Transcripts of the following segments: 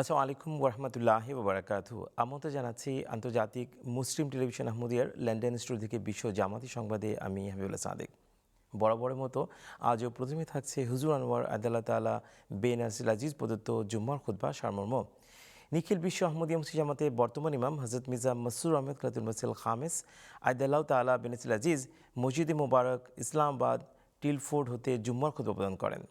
আসসালামু আলাইকুম ওরহমতুল্লাহি ওবরাকাতু আমত জানাচ্ছি আন্তর্জাতিক মুসলিম টেলিভিশন আহমদিয়ার লন্ডন স্টুডিও থেকে বিশ্ব জামাতি সংবাদে আমি হাবিবুল্লাহ সাদেক। বরাবরের মতো আজও প্রথমে থাকছে হুজুর আনোয়ার আদাল্লাহ তালা বেন আসিল আজিজ প্রদত্ত জুম্মার খুদ্া সারমর্ম। নিখিল বিশ্ব আহমদিয়া মুসি জামাতে বর্তমান ইমাম হজরত মির্জা মসুর আহমেদ কাতুল মসিল খামেস আদাল্লাহ তালা বেন আসিল আজিজ মসজিদে মোবারক ইসলামাবাদ টিলফোর্ড হতে জুম্মার খুদ্া প্রদান করেন।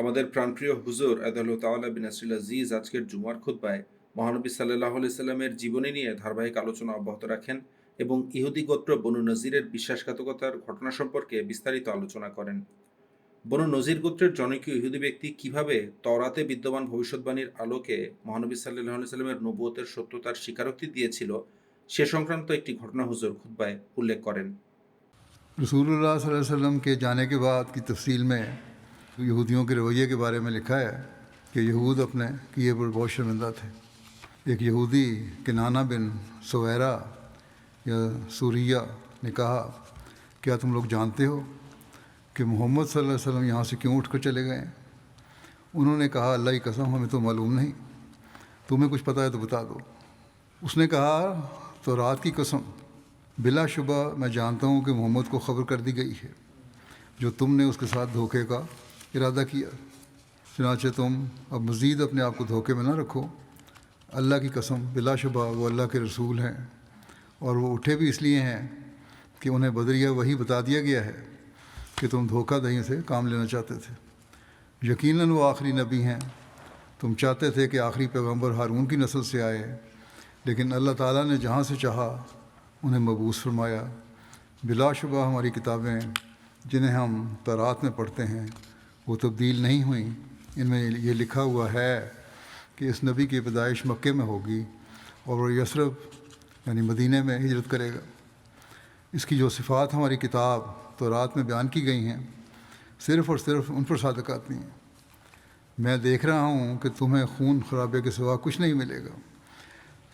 আমাদের প্রাণপ্রিয় হুজুর আদালত তাওয়ালা বিন আসিল আজিজ আজকের জুমার খুদ্বায় মহানবী সাল্লাহ সাল্লামের জীবনী নিয়ে ধারাবাহিক আলোচনা অব্যাহত রাখেন এবং ইহুদি গোত্র বনু নজিরের বিশ্বাসঘাতকতার ঘটনা সম্পর্কে বিস্তারিত আলোচনা করেন। বনু নজির গোত্রের জনকীয় ইহুদি ব্যক্তি কীভাবে তরাতে বিদ্যমান ভবিষ্যৎবাণীর আলোকে মহানবী সাল্লাহ সাল্লামের নবুয়তের সত্যতার স্বীকারোক্তি দিয়েছিল, সে সংক্রান্ত একটি ঘটনা হুজুর খুদ্বায় উল্লেখ করেন। یہودیوں کے رویے کے بارے میں لکھا ہے کہ یہود اپنے کیے پر بہت شرمندہ تھے۔ ایک یہودی کے نانا بن سویرا یا سوریا نے کہا، کیا تم لوگ جانتے ہو کہ محمد صلی اللہ علیہ وسلم یہاں سے کیوں اٹھ کر چلے گئے انہوں نے کہا، اللہ کی قسم، ہمیں تو معلوم نہیں۔ تمہیں کچھ پتہ ہے تو بتا دو۔ اس نے کہا، تو رات کی قسم، بلا شبہ میں جانتا ہوں کہ محمد کو خبر کر دی گئی ہے۔ جو تم نے اس کے ساتھ دھوکے کا ارادہ کیا۔ چنانچہ تم اب مزید اپنے آپ کو دھوکے میں نہ رکھو۔ اللہ کی قسم، بلا شبہ وہ اللہ کے رسول ہیں اور وہ اٹھے بھی اس لیے ہیں کہ انہیں بدریہ وہی بتا دیا گیا ہے کہ تم دھوکہ دہی سے کام لینا چاہتے تھے۔ یقیناً وہ آخری نبی ہیں۔ تم چاہتے تھے کہ آخری پیغمبر ہارون کی نسل سے آئے، لیکن اللہ تعالیٰ نے جہاں سے چاہا انہیں مبوس فرمایا۔ بلا شبہ ہماری کتابیں جنہیں ہم تورات میں پڑھتے ہیں وہ تبدیل نہیں ہوئیں۔ ان میں یہ لکھا ہوا ہے کہ اس نبی کی پیدائش مکے میں ہوگی اور وہ یسرف یعنی مدینہ میں ہجرت کرے گا۔ اس کی جو صفات ہماری کتاب تو رات میں بیان کی گئی ہیں، صرف اور صرف ان پر صادق آتی ہیں۔ میں دیکھ رہا ہوں کہ تمہیں خون خرابے کے سوا کچھ نہیں ملے گا۔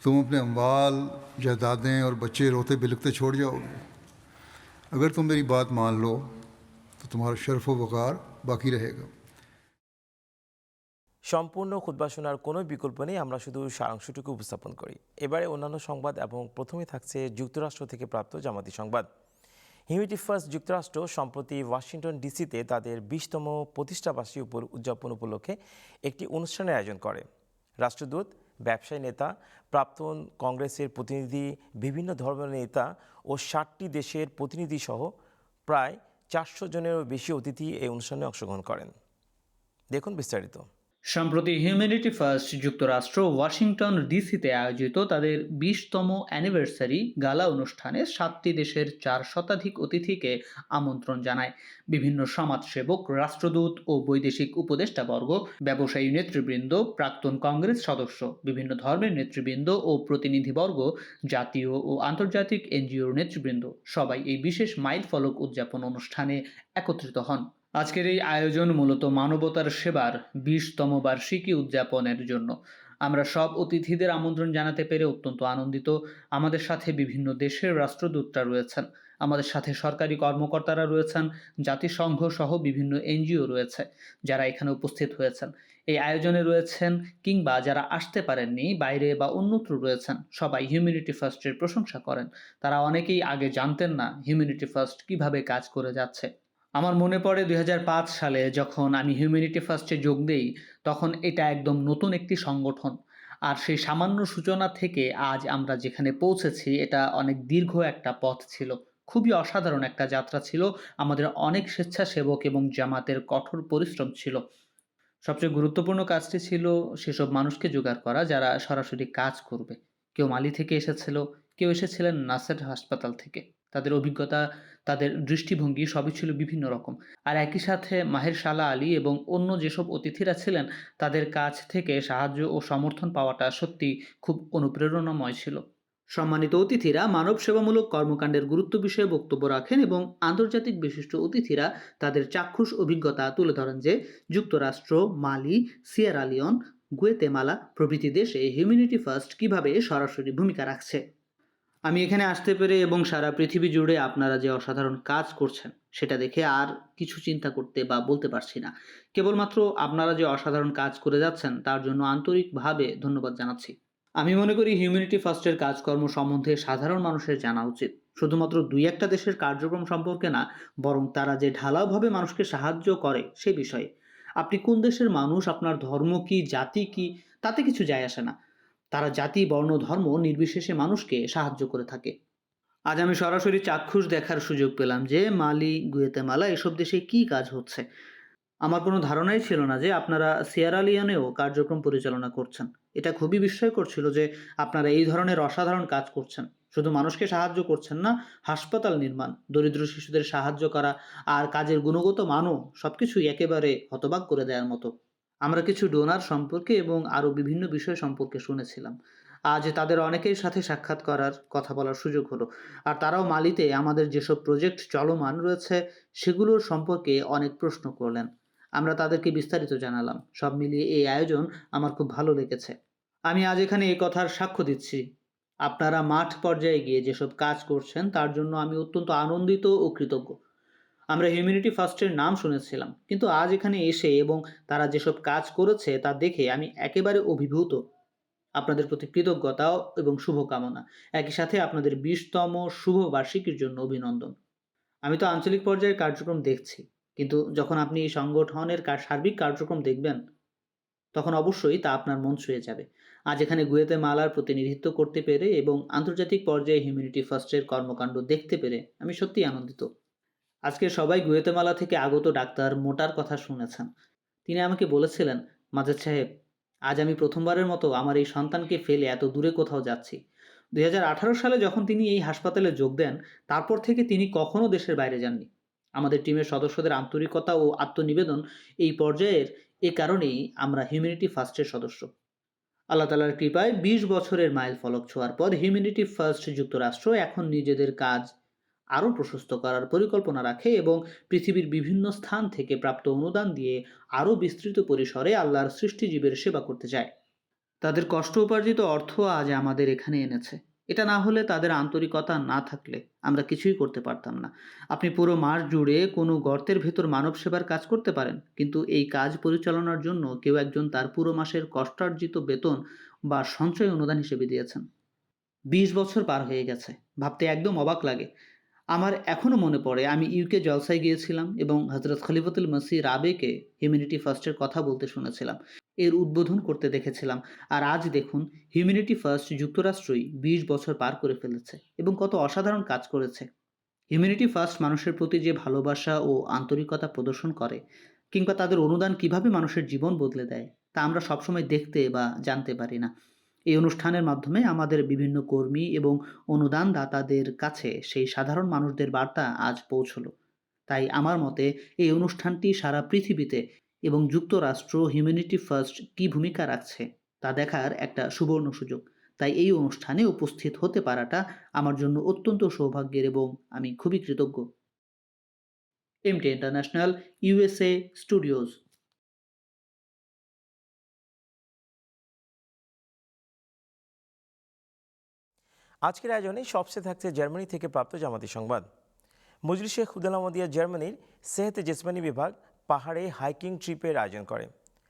تم اپنے اموال، جائیدادیں اور بچے روتے بلکتے چھوڑ جاؤ گے۔ اگر تم میری بات مان لو تو تمہارا شرف و وقار बाकी रहेगा সম্পূর্ণ খুদ্া শোনার কোনো বিকল্প নেই আমরা শুধু সারাংশটুকু উপস্থাপন করি এবারে অন্যান্য সংবাদ এবং প্রথমে থাকছে যুক্তরাষ্ট্র থেকে প্রাপ্ত জামাতি সংবাদ হিউমিটি ফার্স্ট যুক্তরাষ্ট্র সম্প্রতি ওয়াশিংটন ডিসিতে তাদের বিশতম প্রতিষ্ঠাবার্ষিকী উপর উদযাপন উপলক্ষে একটি অনুষ্ঠানের আয়োজন করে রাষ্ট্রদূত ব্যবসায়ী নেতা প্রাক্তন কংগ্রেসের প্রতিনিধি বিভিন্ন ধর্মের নেতা ও ষাটটি দেশের প্রতিনিধি সহ প্রায় চারশো জনেরও বেশি অতিথি এই অনুষ্ঠানে অংশগ্রহণ করেন। দেখুন বিস্তারিত। সম্প্রতি হিউম্যানিটি ফার্স্ট যুক্তরাষ্ট্র ওয়াশিংটন ডিসিতে আয়োজিত তাদের বিশতম অ্যানিভার্সারি গালা অনুষ্ঠানে সাতটি দেশের চার শতাধিক অতিথিকে আমন্ত্রণ জানায়। বিভিন্ন সমাজসেবক, রাষ্ট্রদূত ও বৈদেশিক উপদেষ্টাবর্গ ব্যবসায়ী নেতৃবৃন্দ, প্রাক্তন কংগ্রেস সদস্য, বিভিন্ন ধর্মের নেতৃবৃন্দ ও প্রতিনিধিবর্গ, জাতীয় ও আন্তর্জাতিক এনজিওর নেতৃবৃন্দ সবাই এই বিশেষ মাইল ফলক উদযাপন অনুষ্ঠানে একত্রিত হন। আজকের এই আয়োজন মূলত মানবতার সেবার বিশতম বার্ষিকী উদযাপনের জন্য। আমরা সব অতিথিদের আমন্ত্রণ জানাতে পেরে অত্যন্ত আনন্দিত। আমাদের সাথে বিভিন্ন দেশের রাষ্ট্রদূতরা রয়েছেন। আমাদের সাথে সরকারি কর্মকর্তারা রয়েছেন, জাতিসংঘ সহ বিভিন্ন এনজিও রয়েছে যারা এখানে উপস্থিত হয়েছেন। এই আয়োজনে রয়েছেন কিংবা যারা আসতে পারেননি, বাইরে বা অন্যত্র রয়েছেন, সবাই হিউম্যানিটি ফার্স্টের প্রশংসা করেন। তারা অনেকেই আগে জানতেন না হিউম্যানিটি ফার্স্ট কীভাবে কাজ করে যাচ্ছে। আমার মনে পড়ে দুই হাজার পাঁচ সালে যখন আমি হিউম্যানিটি ফার্স্টে যোগ দেই, তখন এটা একদম নতুন একটি সংগঠন। আর সেই সামান্য সূচনা থেকে আজ আমরা যেখানে পৌঁছেছি, এটা অনেক দীর্ঘ একটা পথ ছিল। খুবই অসাধারণ একটা যাত্রা ছিল। আমাদের অনেক স্বেচ্ছাসেবক এবং জামাতের কঠোর পরিশ্রম ছিল। সবচেয়ে গুরুত্বপূর্ণ কাজটি ছিল সেসব মানুষকে জোগাড় করা যারা সরাসরি কাজ করবে। কেউ মালি থেকে এসেছিল, কেউ এসেছিলেন নাসের হাসপাতাল থেকে। তাদের অভিজ্ঞতা, তাদের দৃষ্টিভঙ্গি সবই ছিল বিভিন্ন রকম। আর একই সাথে মাহের শালা আলী এবং অন্য যেসব অতিথিরা ছিলেন, তাদের কাছ থেকে সাহায্য ও সমর্থন পাওয়াটা সত্যি খুব অনুপ্রেরণাময় ছিল। সম্মানিত অতিথিরা মানব সেবামূলক কর্মকাণ্ডের গুরুত্ব বিষয়ে বক্তব্য রাখেন এবং আন্তর্জাতিক বিশিষ্ট অতিথিরা তাদের চাক্ষুষ অভিজ্ঞতা তুলে ধরেন যে, যুক্তরাষ্ট্র, মালি সিয়েরালিয়ন গুয়েতেমালা প্রভৃতি দেশে হিউম্যানিটি ফার্স্ট কীভাবে সরাসরি ভূমিকা রাখছে। আমি এখানে আসতে পেরে এবং সারা পৃথিবী জুড়ে আপনারা যে অসাধারণ কাজ করছেন, সেটা দেখে আর কিছু চিন্তা করতে বা বলতে পারছি না। কেবলমাত্র আপনারা যে অসাধারণ কাজ করে যাচ্ছেন, তার জন্য আন্তরিকভাবে ধন্যবাদ জানাচ্ছি। আমি মনে করি হিউম্যানিটি ফার্স্টের কাজকর্ম সম্বন্ধে সাধারণ মানুষের জানা উচিত। শুধুমাত্র দুই একটা দেশের কার্যক্রম সম্পর্কে না, বরং তারা যে ঢালাওভাবে মানুষকে সাহায্য করে, সে বিষয়ে। আপনি কোন দেশের মানুষ, আপনার ধর্ম কি, জাতি কি, তাতে কিছু যায় আসে না। তারা জাতি, বর্ণ, ধর্ম নির্বিশেষে মানুষকে সাহায্য করে থাকে। আজ আমি সরাসরি চাক্ষুষ দেখার সুযোগ পেলাম যে মালি, গুয়েতেমালা এসব দেশে কি কাজ হচ্ছে। আমার কোনো ধারণাই ছিল না যে আপনারা সিয়ারা লিওনেও কার্যক্রম পরিচালনা করছেন। এটা খুবই বিস্ময়কর ছিল যে আপনারা এই ধরনের অসাধারণ কাজ করছেন। শুধু মানুষকে সাহায্য করছেন না, হাসপাতাল নির্মাণ, দরিদ্র শিশুদের সাহায্য করা আর কাজের গুণগত মানও সবকিছুই একেবারে হতবাক করে দেওয়ার মতো। আমরা কিছু ডোনার সম্পর্কে এবং আরও বিভিন্ন বিষয় সম্পর্কে শুনেছিলাম। আজ তাদের অনেকের সাথে সাক্ষাৎ করার কথা বলার সুযোগ হলো। আর তারাও মালিতে আমাদের যেসব প্রজেক্ট চলমান রয়েছে, সেগুলোর সম্পর্কে অনেক প্রশ্ন করলেন। আমরা তাদেরকে বিস্তারিত জানালাম। সব মিলিয়ে এই আয়োজন আমার খুব ভালো লেগেছে। আমি আজ এখানে এই কথার সাক্ষ্য দিচ্ছি। আপনারা মাঠ পর্যায়ে গিয়ে যেসব কাজ করছেন, তার জন্য আমি অত্যন্ত আনন্দিত ও কৃতজ্ঞ। আমরা হিউম্যানিটি ফার্স্টের নাম শুনেছিলাম। কিন্তু আজ এখানে এসে এবং তারা যেসব কাজ করেছে তা দেখে আমি একেবারে অভিভূত। আপনাদের প্রতি কৃতজ্ঞতা এবং শুভকামনা। একই সাথে আপনাদের বিশতম শুভ বার্ষিকীর জন্য অভিনন্দন। আমি তো আঞ্চলিক পর্যায়ের কার্যক্রম দেখছি, কিন্তু যখন আপনি এই সংগঠনের সার্বিক কার্যক্রম দেখবেন, তখন অবশ্যই তা আপনার মন ছুঁয়ে যাবে। আজ এখানে গুয়েতে মালার প্রতিনিধিত্ব করতে পেরে এবং আন্তর্জাতিক পর্যায়ে হিউম্যানিটি ফার্স্টের কর্মকাণ্ড দেখতে পেরে আমি সত্যিই আনন্দিত। আজকে সবাই গুয়েতেমালা থেকে আগত ডাক্তার মোটার কথা শুনেছেন। তিনি আমাকে বলেছিলেন মাজেদ সাহেব, আজ আমি প্রথমবারের মতো আমার এই সন্তানকে ফেলে এত দূরে কোথাও যাচ্ছি। দুই হাজার আঠারো সালে যখন তিনি এই হাসপাতালে যোগ দেন, তারপর থেকে তিনি কখনো দেশের বাইরে যাননি। আমাদের টিমের সদস্যদের আন্তরিকতা ও আত্মনিবেদন এই পর্যায়ের এ কারণেই আমরা হিউম্যানিটি ফার্স্টের সদস্য। আল্লাহ তালার কৃপায় বিশ বছরের মাইল ফলক ছোঁয়ার পর হিউম্যানিটি ফার্স্ট যুক্তরাষ্ট্র এখন নিজেদের কাজ আরও প্রশস্ত করার পরিকল্পনা রাখে এবং পৃথিবীর বিভিন্ন স্থান থেকে প্রাপ্ত অনুদান দিয়ে আরও বিস্তৃত পরিসরে আল্লাহর সৃষ্টিজীবের সেবা করতে চায়। তাদের কষ্ট উপার্জিত অর্থ আজ আমাদের এখানে এনেছে। এটা না হলে তাদের আন্তরিকতা না থাকলে আমরা কিছুই করতে পারতাম না। আপনি পুরো মাস জুড়ে কোনো গর্তের ভেতর মানব সেবার কাজ করতে পারেন, কিন্তু এই কাজ পরিচালনার জন্য কেউ একজন তার পুরো মাসের কষ্টার্জিত বেতন বা সঞ্চয় অনুদান হিসেবে দিয়েছেন। বিশ বছর পার হয়ে গেছে। ভাবতে একদম অবাক লাগে। আমার এখনও মনে পড়ে, আমি ইউকে জলসায় গিয়েছিলাম এবং হজরত খলিফতুল মসি রাবেকে হিউম্যানিটি ফার্স্টের কথা বলতে শুনেছিলাম। এর উদ্বোধন করতে দেখেছিলাম। আর আজ দেখুন, হিউম্যানিটি ফার্স্ট যুক্তরাষ্ট্রই বিশ বছর পার করে ফেলেছে এবং কত অসাধারণ কাজ করেছে। হিউম্যানিটি ফার্স্ট মানুষের প্রতি যে ভালোবাসা ও আন্তরিকতা প্রদর্শন করে কিংবা তাদের অনুদান কীভাবে মানুষের জীবন বদলে দেয়, তা আমরা সবসময় দেখতে বা জানতে পারি না। এই অনুষ্ঠানের মাধ্যমে আমাদের বিভিন্ন কর্মী এবং অনুদানদাতাদের কাছে সেই সাধারণ মানুষদের বার্তা আজ পৌঁছল। তাই আমার মতে এই অনুষ্ঠানটি সারা পৃথিবীতে এবং যুক্তরাষ্ট্র হিউম্যানিটি ফার্স্ট কী ভূমিকা রাখছে তা দেখার একটা সুবর্ণ সুযোগ। তাই এই অনুষ্ঠানে উপস্থিত হতে পারাটা আমার জন্য অত্যন্ত সৌভাগ্যের এবং আমি খুবই কৃতজ্ঞ। এমটি ইন্টারন্যাশনাল ইউএসএ স্টুডিওজ আজকের আয়োজনে সবচেয়ে থাকছে জার্মানি থেকে প্রাপ্ত জামাতি সংবাদ। মজলিসে খুদালামদিয়া জার্মানির সেহেতে জেসমানি বিভাগ পাহাড়ে হাইকিং ট্রিপের আয়োজন করে।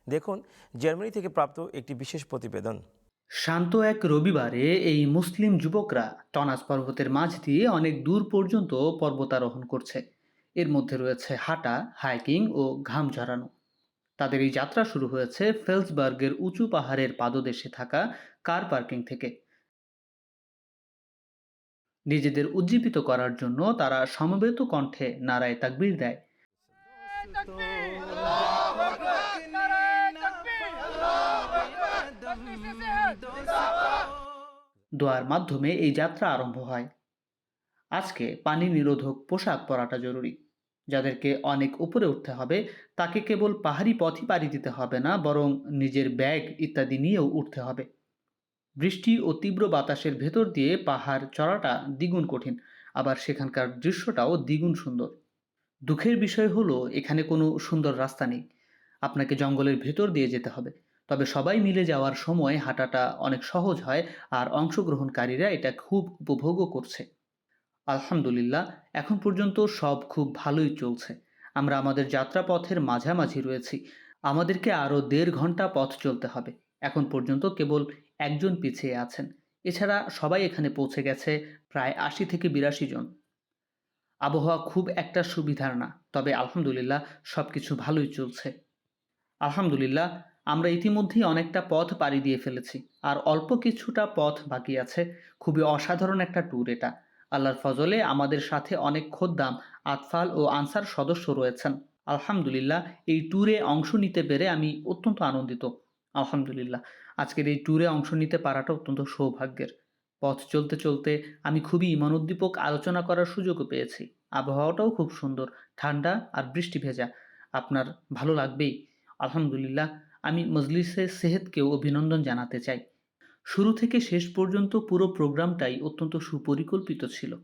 দেখুন, জার্মানি থেকে প্রাপ্ত একটি বিশেষ প্রতিবেদন। শান্ত এক রবিবারে এই মুসলিম যুবকরা টনাস পর্বতের মাঝ দিয়ে অনেক দূর পর্যন্ত পর্বতারোহণ করছে। এর মধ্যে রয়েছে হাঁটা, হাইকিং ও ঘাম ঝরানো। তাদের এই যাত্রা শুরু হয়েছে ফেলসবার্গের উঁচু পাহাড়ের পাদদেশে থাকা কার পার্কিং থেকে। নিজেদের উজ্জীবিত করার জন্য তারা সমবেত কণ্ঠে নারায় তাকবির দেয়। দোয়ার মাধ্যমে এই যাত্রা আরম্ভ হয়। আজকে পানি নিরোধক পোশাক পরাটা জরুরি। যাদেরকে অনেক উপরে উঠতে হবে, তাকে কেবল পাহাড়ি পথই পাড়ি দিতে হবে না, বরং নিজের ব্যাগ ইত্যাদি নিয়েও উঠতে হবে। বৃষ্টি ও তীব্র বাতাসের ভেতর দিয়ে পাহাড় চড়াটা দ্বিগুণ কঠিন, আবার সেখানকার দৃশ্যটাও দ্বিগুণ সুন্দর। দুঃখের বিষয় হলো, এখানে কোনো সুন্দর রাস্তা নেই। আপনাকে জঙ্গলের ভেতর দিয়ে যেতে হবে। তবে সবাই মিলে যাওয়ার সময় হাঁটাটা অনেক সহজ হয় আর অংশগ্রহণকারীরা এটা খুব উপভোগও করছে। আলহামদুলিল্লাহ, এখন পর্যন্ত সব খুব ভালোই চলছে। আমরা আমাদের যাত্রাপথের মাঝামাঝি রয়েছি। আমাদেরকে আরও দেড় ঘণ্টা পথ চলতে হবে। এখন পর্যন্ত কেবল একজন পিছিয়ে আছেন। এছাড়া সবাই এখানে পৌঁছে গেছে প্রায় আশি থেকে বিরাশি জন। আবহাওয়া খুব একটা সুবিধার না, তবে আলহামদুলিল্লাহ সব কিছু ভালোই চলছে। আলহামদুলিল্লাহ, আমরা ইতিমধ্যেই অনেকটা পথ পাড়ি দিয়ে ফেলেছি, আর অল্প কিছুটা পথ বাকি আছে। খুবই অসাধারণ একটা ট্যুর এটা। আল্লাহর ফজলে আমাদের সাথে অনেক খোদ্দাম, আতফাল ও আনসার সদস্য রয়েছেন। আলহামদুলিল্লাহ, এই ট্যুরে অংশ নিতে পেরে আমি অত্যন্ত আনন্দিত। আলহামদুলিল্লাহ। আজকের এই ট্যুরে অংশ নিতে পারাটা অত্যন্ত সৌভাগ্যের। পথ চলতে চলতে আমি খুবই ইমানোদ্দীপক আলোচনা করার সুযোগও পেয়েছি। আবহাওয়াটাও খুব সুন্দর, ঠান্ডা আর বৃষ্টি ভেজা। আপনার ভালো লাগবেই। আলহামদুলিল্লাহ, আমি মজলিসে সেহেদকেও অভিনন্দন জানাতে চাই। শুরু থেকে শেষ পর্যন্ত পুরো প্রোগ্রামটাই অত্যন্ত সুপরিকল্পিত ছিল।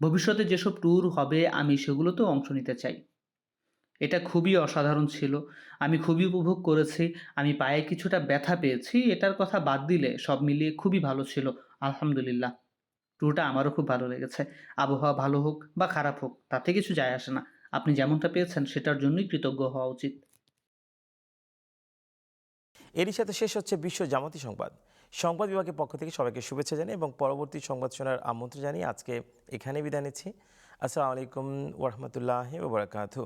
ভবিষ্যতে যেসব ট্যুর হবে, আমি সেগুলোতেও অংশ নিতে চাই। এটা খুবই অসাধারণ ছিল। আমি খুবই উপভোগ করেছি। আমি পায়ে কিছুটা ব্যথা পেয়েছি, এটার কথা বাদ দিলে সব মিলিয়ে খুবই ভালো ছিল, আলহামদুলিল্লাহ। ট্যুরটা আমারও খুব ভালো লেগেছে। আবহাওয়া ভালো হোক বা খারাপ হোক, তাতে কিছু যায় আসে না। আপনি যেমনটা পেয়েছেন, সেটার জন্যই কৃতজ্ঞ হওয়া উচিত। এরই সাথে শেষ হচ্ছে বিশ্ব জামাতি সংবাদ। সংবাদ বিভাগের পক্ষ থেকে সবাইকে শুভেচ্ছা জানিয়ে এবং পরবর্তী সংবাদ শোনার আমন্ত্রণ জানিয়ে আজকে এখানে বিদায় নিচ্ছি। আসসালামু আলাইকুম ওরহমতুল্লাহ ওবরাকাতু